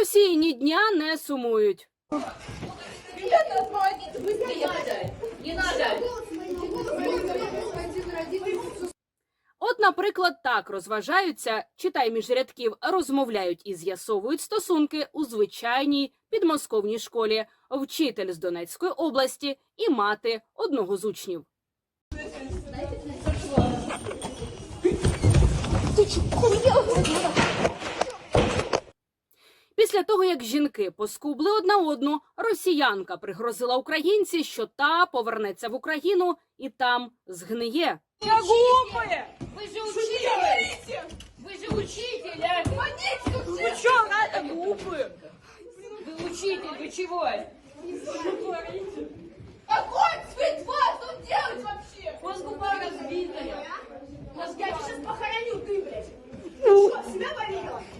Росії ні дня не сумують. От, наприклад, так розважаються, читай між рядків, розмовляють і з'ясовують стосунки у звичайній підмосковній школі, вчитель з Донецької області і мати одного з учнів. Після того, як жінки поскубли одна одну, росіянка пригрозила українці, що та повернеться в Україну і там згниє. Вы же учитель! Вы же учитель! а? Вы что, надо глупые? Вы учитель, вы чего?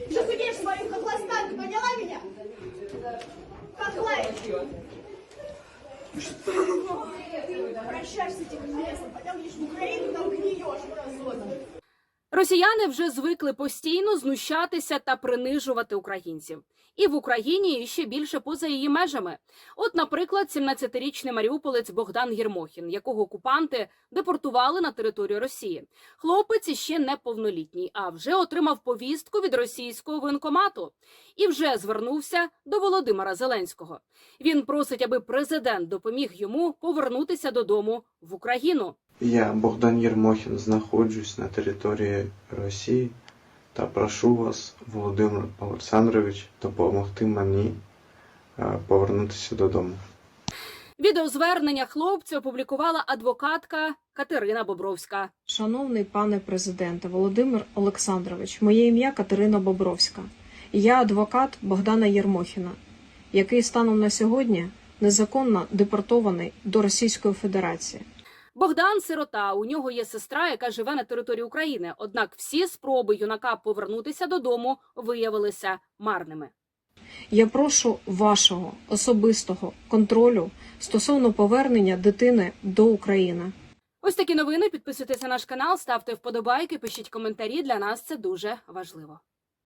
Поверила? Что мою хохлостанку, поняла меня? Хохлай! Прощайся этим местом, потом едешь в Украину, там гниешь, мразота. Росіяни вже звикли постійно знущатися та принижувати українців. І в Україні, і ще більше поза її межами. От, наприклад, 17-річний маріуполець Богдан Єрмохін, якого окупанти депортували на територію Росії. Хлопець іще неповнолітній, а вже отримав повістку від російського воєнкомату і вже звернувся до Володимира Зеленського. Він просить, аби президент допоміг йому повернутися додому в Україну. Я, Богдан Єрмохін, знаходжусь на території Росії та прошу вас, Володимир Олександрович, допомогти мені е, повернутися додому. Відеозвернення хлопця опублікувала адвокатка Катерина Бобровська. Шановний пане президенте Володимир Олександрович, моє ім'я Катерина Бобровська. Я адвокат Богдана Єрмохіна, який станом на сьогодні незаконно депортований до Російської Федерації. Богдан сирота. У нього є сестра, яка живе на території України. Однак всі спроби юнака повернутися додому виявилися марними. Я прошу вашого особистого контролю стосовно повернення дитини до України. Ось такі новини. Підписуйтесь на наш канал, ставте вподобайки, пишіть коментарі. Для нас це дуже важливо.